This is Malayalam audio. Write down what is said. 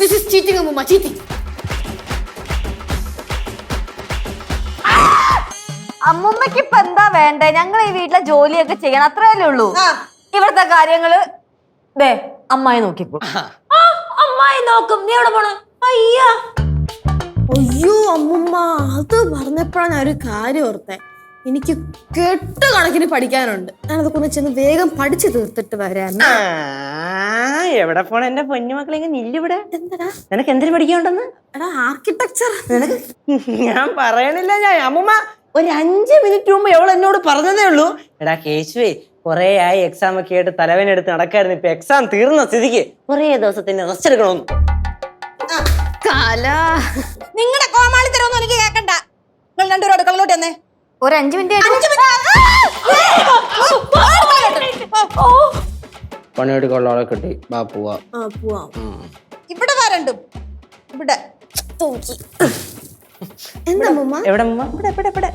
ദിസ് ഈസ് ചീറ്റിംഗ് അമ്മൂമ്മ ചീറ്റിംഗ് അമ്മുമ്മക്ക് ഇപ്പൊ എന്താ വേണ്ടേ? ഞങ്ങൾ ഈ വീട്ടിലെ ജോലിയൊക്കെ ചെയ്യണം. അത്രയല്ലേ ഉള്ളൂ. ഇവിടുത്തെ കാര്യങ്ങൾ ദേ അമ്മായി നോക്കിക്കോ. അമ്മായി നോക്കും. നീ എവിടെ പോണ? അയ്യാ. അയ്യോ അമ്മുമ്മ അത് പറഞ്ഞപ്പോഴാണ് ഒരു കാര്യം ഓർത്തെ. എനിക്ക് കെട്ട് കണക്കിന് പഠിക്കാനുണ്ട്. ഞാനത് കൊണ്ട് ചെന്ന് വേഗം പഠിച്ചു തീർത്തിട്ട് വരാം. ആ, എവിടെ പോണ എന്റെ പൊന്നുമക്കളെ ഇങ്ങനെ നില്ലിവിടെ എന്തടാ? നിനക്ക് എന്തിനു പഠിക്കണ്ടെന്ന് എടാ ആർക്കിടെക്ചർ നിനക്ക്? ഞാൻ പറയണില്ല ഞാൻ അമ്മുമ്മ ഒരു അഞ്ച് മിനിറ്റ് മുമ്പ് എവൾ എന്നോട് പറഞ്ഞതേ ഉള്ളൂ. എടാ കേശുവേ കൊറേ ആയി എക്സാം ഒക്കെ ആയിട്ട് തലവനെടുത്ത് നടക്കായിരുന്നു. ഇപ്പൊ എക്സാം തീർന്ന സ്ഥിതിക്ക് കുറേ ദിവസത്തിന് റെസ്റ്റ് എടുക്കണമെന്ന്. കല. നിങ്ങളുടെ കോമാളിത്തരൊന്നും എനിക്ക് കേക്കണ്ട. നിങ്ങൾ രണ്ടുപേരും അടുക്കളയിലോട്ട് എന്നേ ഒരു അഞ്ചു മിനിറ്റ് പണിയെടുക്കാനുള്ള ആളെ കിട്ടി ബാ പോവാ ആ പോവാം ഇവിടെ വരണ്ടും ഇവിടെ എന്താ മുമ്മ എവിടെ മുമ്മ ഇവിടെ ഇവിടെ ഇവിടെ